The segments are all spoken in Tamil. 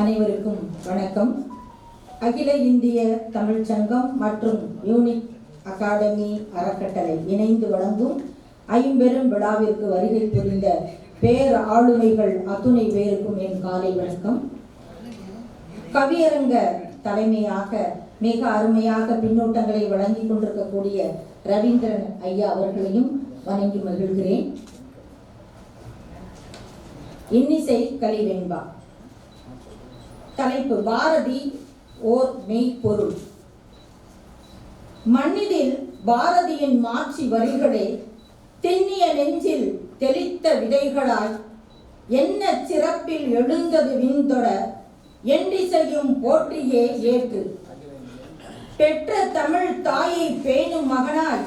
அனைவருக்கும் வணக்கம். அகில இந்திய தமிழ் சங்கம் மற்றும் யூனிக் அகாடமி அறக்கட்டளை இணைந்து வழங்கும் ஐம்பெரும் விழாவிற்கு வருகை புரிந்த பேர் ஆளுமைகள் அத்துணை பேருக்கும் என் காலை வணக்கம். கவியரங்க தலைமையாக மிக அருமையாக பின்னூட்டங்களை வழங்கிக் கொண்டிருக்கக்கூடிய ரவீந்திரன் ஐயா அவர்களையும் வணங்கி மகிழ்கிறேன். இன்னிசை கலிவெண்பா. தலைப்பு பாரதி ஓர் மெய்ப்பொருள். மண்ணிதில் பாரதியின் மாட்சி வரிகளே திண்ணிய நெஞ்சில் தெளித்த விதைகளாய் என்ன சிறப்பில் எழுந்தது விண்தொட எண்டிசையும் போற்றியே ஏற்று. பெற்ற தமிழ் தாயை பேணும் மகனாய்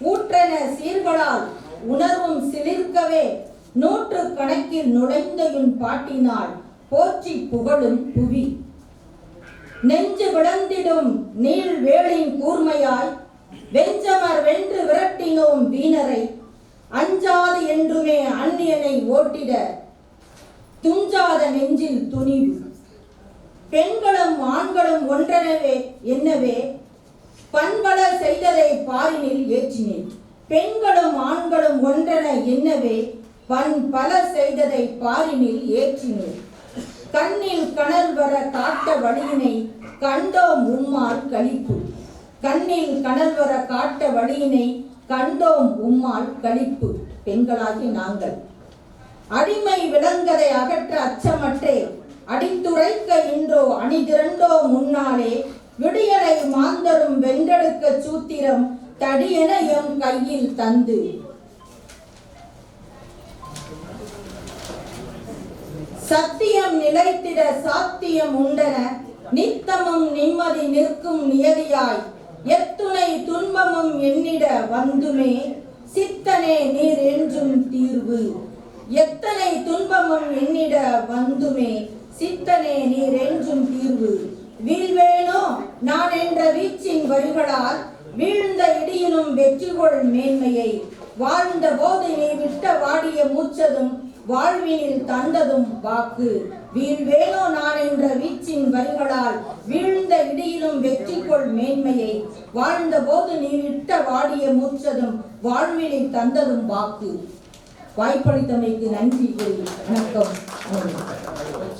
ஊற்றன சீர்களால் உணர்வும் சிலிர்க்கவே நூற்று கணக்கில் நுழைந்த பாட்டினாள். பாட்டினால் போற்றி புகழும் புவி. நெஞ்சு விளந்திடும் நீள் வேளின் கூர்மையாய் வெஞ்சமர் வென்று விரட்டினோம் வீணரை. அஞ்சாது என்றுமே அந்நியனை ஓட்டிட துஞ்சாத நெஞ்சில் துணிவு. பெண்களும் ஆண்களும் ஒன்றெனவே என்னவே? பண்பல செய்ததை பாரினில் ஏற்றினேன். பெண்களும் ஆண்களும் ஒன்றென என்னவே? பண் பல செய்ததை பாரினில் ஏற்றினேன். கண்ணில் கணல் வர காட்ட வழியினை கண்டோம் உம்மால் கழிப்பு. கண்ணில் கணல் வர காட்ட வழியினை கண்டோம் உம்மால் கழிப்பு. பெண்களாகி நாங்கள். அடிமை விலங்கதை அகற்ற அச்சமற்றே. அடித்துரைக்க இன்றோ அணிதிரண்டோ முன்னாலே. விடியலை மாந்தரும் வென்றெடுக்க சூத்திரம் தடியென எம் கையில் தந்து. சத்தியம் நிலைத்திட சாத்தியம் உண்டன நித்தமும் நிம்மதி நிற்கும் நியதியாய் எத்துணை துன்பமும் எண்ணிட வந்துமே சித்தனே நீர் என்றும் தீர்வு. எத்தனை துன்பமும் எண்ணிட வந்துமே சித்தனே நீர் என்றும் தீர்வு. வீழ்வேனோ? நான் என்ற வீச்சின் வரிகளால் வீழ்ந்த இடியினும் வெற்றிகொள் மேன்மையை. வாழ்ந்த போது நீ விட்ட வாடிய மூச்சதும் வாழ்வினில் தந்ததும் வாக்கு. வீழ்வேனோ நான் என்ற வீச்சின் வரிகளால் வீழ்ந்த இடியிலும் வெற்றிகொள் மேன்மையை. வாழ்ந்த போது நீ விட்ட வாடிய மூச்சதும் வாழ்வினில் தந்ததும் வாக்கு. வாய்ப்பளித்தமைக்கு நன்றி கூறி வணக்கம்.